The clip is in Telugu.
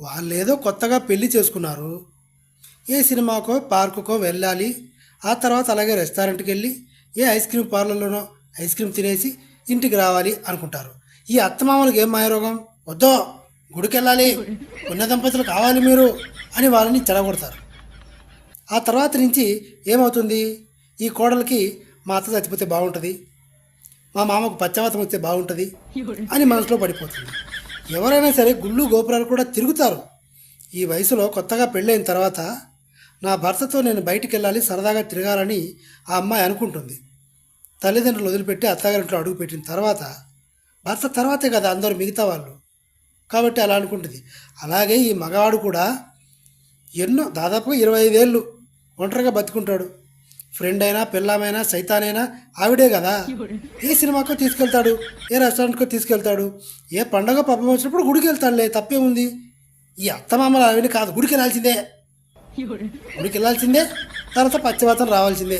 వాళ్ళేదో కొత్తగా పెళ్ళి చేసుకున్నారు. ఏ సినిమాకో పార్కుకో వెళ్ళాలి. ఆ తర్వాత అలాగే రెస్టారెంట్కి వెళ్ళి ఏ ఐస్ క్రీమ్ పార్లర్లోనో ఐస్ క్రీమ్ తినేసి ఇంటికి రావాలి అనుకుంటారు. ఈ అత్తమామలకు ఏం మాయరోగం? వద్దో గుడికి వెళ్ళాలి పుణ్య దంపతులు కావాలి మీరు అని వాళ్ళని చెడగొడతారు. ఆ తర్వాత నుంచి ఏమవుతుంది? ఈ కోడలికి మా అత్త చచ్చిపోతే బాగుంటుంది. మా మామకు పశ్చాత్తం వస్తే బాగుంటుంది అని మనసులో పడిపోతుంది. ఎవరైనా సరే గుళ్ళు గోపురాలు కూడా తిరుగుతారు. ఈ వయసులో కొత్తగా పెళ్ళైన తర్వాత నా భర్తతో నేను బయటికి వెళ్ళాలి సరదాగా తిరగాలని ఆ అమ్మాయి అనుకుంటుంది. తల్లిదండ్రులు వదిలిపెట్టి అత్తగారింట్లో అడుగుపెట్టిన తర్వాత భర్త తర్వాతే కదా అందరూ మిగతా వాళ్ళు. కాబట్టి అలా అనుకుంటుంది. అలాగే ఈ మగవాడు కూడా ఎన్నో దాదాపుగా ఇరవై ఐదేళ్ళు ఒంటరిగా బతుకుంటాడు. ఫ్రెండ్ అయినా పిల్లమైనా సైతానైనా ఆవిడే కదా. ఏ సినిమాకో తీసుకెళ్తాడు ఏ రెస్టారెంట్కో తీసుకెళ్తాడు ఏ పండగ పబ్బం వచ్చినప్పుడు గుడికి వెళ్తాడులే తప్పేముంది? ఈ అత్తమామలు ఆవిడ కాదు గుడికి వెళ్ళాల్సిందే గుడికి వెళ్ళాల్సిందే తర్వాత పశ్చిమాతం రావాల్సిందే.